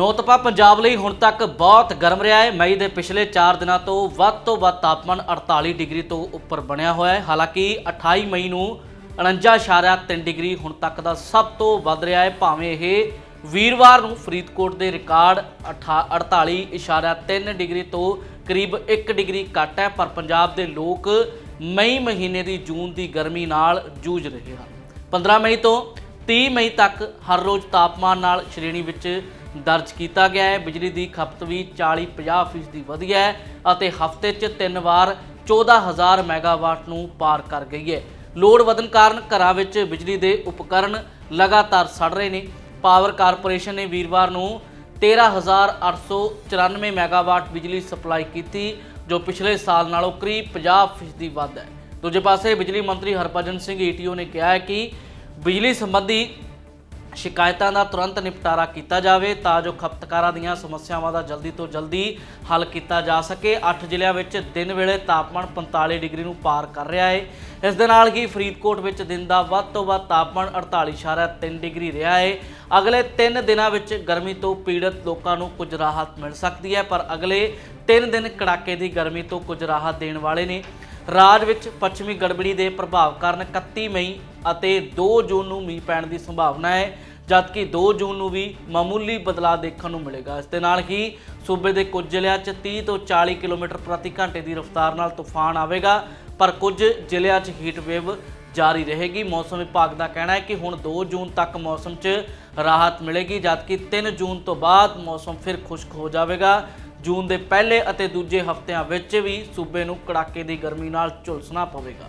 ਨੌਤਪਾ ਪੰਜਾਬ ਲਈ ਹੁਣ ਤੱਕ ਬਹੁਤ ਗਰਮ ਰਿਹਾ ਹੈ। ਮਈ ਦੇ ਪਿਛਲੇ 4 ਦਿਨਾਂ ਤੋਂ ਵੱਧ ਤੋਂ ਵੱਧ ਤਾਪਮਾਨ 48 ਡਿਗਰੀ ਤੋਂ ਉੱਪਰ ਬਣਿਆ ਹੋਇਆ ਹੈ। ਹਾਲਾਂਕਿ 28 ਮਈ ਨੂੰ 49.3 ਡਿਗਰੀ ਹੁਣ ਤੱਕ ਦਾ ਸਭ ਤੋਂ ਵੱਧ ਰਿਹਾ ਹੈ। ਭਾਵੇਂ ਇਹ ਵੀਰਵਾਰ ਨੂੰ ਫਰੀਦਕੋਟ ਦੇ ਰਿਕਾਰਡ 48.3 ਡਿਗਰੀ ਤੋਂ ਕਰੀਬ 1 ਡਿਗਰੀ ਘੱਟ ਹੈ, ਪਰ ਪੰਜਾਬ ਦੇ ਲੋਕ ਮਈ ਮਹੀਨੇ ਦੀ ਜੂਨ ਦੀ ਗਰਮੀ ਨਾਲ ਜੂਝ ਰਹੇ ਹਨ। 15 ਮਈ ਤੋਂ 30 ਮਈ ਤੱਕ ਹਰ ਰੋਜ਼ ਤਾਪਮਾਨ ਨਾਲ ਸ਼੍ਰੇਣੀ ਵਿੱਚ ਦਰਜ ਕੀਤਾ ਗਿਆ ਹੈ। ਬਿਜਲੀ ਦੀ ਖਪਤ ਵੀ 40-50 ਫੀਸਦੀ ਵਧੀ ਹੈ ਅਤੇ ਹਫ਼ਤੇ 'ਚ ਤਿੰਨ ਵਾਰ 14000 ਮੈਗਾਵਾਟ ਨੂੰ ਪਾਰ ਕਰ ਗਈ ਹੈ। ਲੋਡ ਵਧਣ ਕਾਰਨ ਘਰਾਂ ਵਿੱਚ ਬਿਜਲੀ ਦੇ ਉਪਕਰਨ ਲਗਾਤਾਰ ਸੜ ਰਹੇ ਨੇ। ਪਾਵਰ ਕਾਰਪੋਰੇਸ਼ਨ ਨੇ ਵੀਰਵਾਰ ਨੂੰ 13894 ਮੈਗਾਵਾਟ ਬਿਜਲੀ ਸਪਲਾਈ ਕੀਤੀ, ਜੋ ਪਿਛਲੇ ਸਾਲ ਨਾਲੋਂ ਕਰੀਬ 50 ਫੀਸਦੀ ਵੱਧ ਹੈ। ਦੂਜੇ ਪਾਸੇ ਬਿਜਲੀ ਮੰਤਰੀ ਹਰਭਜਨ ਸਿੰਘ ਈਟੀਓ ਨੇ ਕਿਹਾ ਹੈ ਕਿ ਬਿਜਲੀ ਸੰਬੰਧੀ ਸ਼ਿਕਾਇਤਾਂ ਦਾ ਤੁਰੰਤ ਨਿਪਟਾਰਾ ਕੀਤਾ ਜਾਵੇ ਤਾਂ ਜੋ ਖਪਤਕਾਰਾਂ ਦੀਆਂ ਸਮੱਸਿਆਵਾਂ ਦਾ ਜਲਦੀ ਤੋਂ ਜਲਦੀ ਹੱਲ ਕੀਤਾ ਜਾ ਸਕੇ। 8 ਜ਼ਿਲ੍ਹਿਆਂ ਵਿੱਚ ਦਿਨ ਵੇਲੇ ਤਾਪਮਾਨ 45 ਡਿਗਰੀ ਨੂੰ ਪਾਰ ਕਰ ਰਿਹਾ ਹੈ ਇਸ ਦੇ ਨਾਲ ਹੀ ਫਰੀਦਕੋਟ ਵਿੱਚ ਦਿਨ ਦਾ ਵੱਧ ਤੋਂ ਵੱਧ ਤਾਪਮਾਨ 48.3 ਡਿਗਰੀ ਰਿਹਾ ਹੈ ਅਗਲੇ 3 ਦਿਨਾਂ ਵਿੱਚ ਗਰਮੀ ਤੋਂ ਪੀੜਤ ਲੋਕਾਂ ਨੂੰ ਕੁਝ ਰਾਹਤ ਮਿਲ ਸਕਦੀ ਹੈ, ਪਰ ਅਗਲੇ 3 ਦਿਨ ਕੜਾਕੇ ਦੀ ਗਰਮੀ ਤੋਂ ਕੁਝ ਰਾਹਤ ਦੇਣ ਵਾਲੇ ਨੇ। ਰਾਜ ਵਿੱਚ ਪੱਛਮੀ ਗੜਬੜੀ ਦੇ ਪ੍ਰਭਾਵ ਕਾਰਨ 31 ਮਈ ਅਤੇ 2 ਜੂਨ ਨੂੰ ਮੀਂਹ ਪੈਣ ਦੀ ਸੰਭਾਵਨਾ ਹੈ, ਜਦਕਿ 2 ਜੂਨ ਨੂੰ ਵੀ ਮਾਮੂਲੀ ਬਦਲਾਅ ਦੇਖਣ ਨੂੰ ਮਿਲੇਗਾ। ਇਸ ਦੇ ਨਾਲ ਹੀ ਸੂਬੇ ਦੇ ਕੁਝ ਜ਼ਿਲ੍ਹਿਆਂ 'ਚ 30 ਤੋਂ 40 ਕਿਲੋਮੀਟਰ ਪ੍ਰਤੀ ਘੰਟੇ ਦੀ ਰਫ਼ਤਾਰ ਨਾਲ ਤੂਫਾਨ ਆਵੇਗਾ, ਪਰ ਕੁਝ ਜ਼ਿਲ੍ਹਿਆਂ 'ਚ ਹੀਟ ਵੇਵ ਜਾਰੀ ਰਹੇਗੀ। ਮੌਸਮ ਵਿਭਾਗ ਦਾ ਕਹਿਣਾ ਹੈ ਕਿ ਹੁਣ 2 ਜੂਨ ਤੱਕ ਮੌਸਮ 'ਚ ਰਾਹਤ ਮਿਲੇਗੀ, ਜਦਕਿ 3 ਜੂਨ ਤੋਂ ਬਾਅਦ ਮੌਸਮ ਫਿਰ ਖੁਸ਼ਕ ਹੋ ਜਾਵੇਗਾ। ਜੂਨ ਦੇ ਪਹਿਲੇ ਅਤੇ ਦੂਜੇ ਹਫ਼ਤਿਆਂ ਵਿੱਚ ਵੀ ਸੂਬੇ ਨੂੰ ਕੜਾਕੇ ਦੀ ਗਰਮੀ ਨਾਲ ਝੁਲਸਣਾ ਪਵੇਗਾ।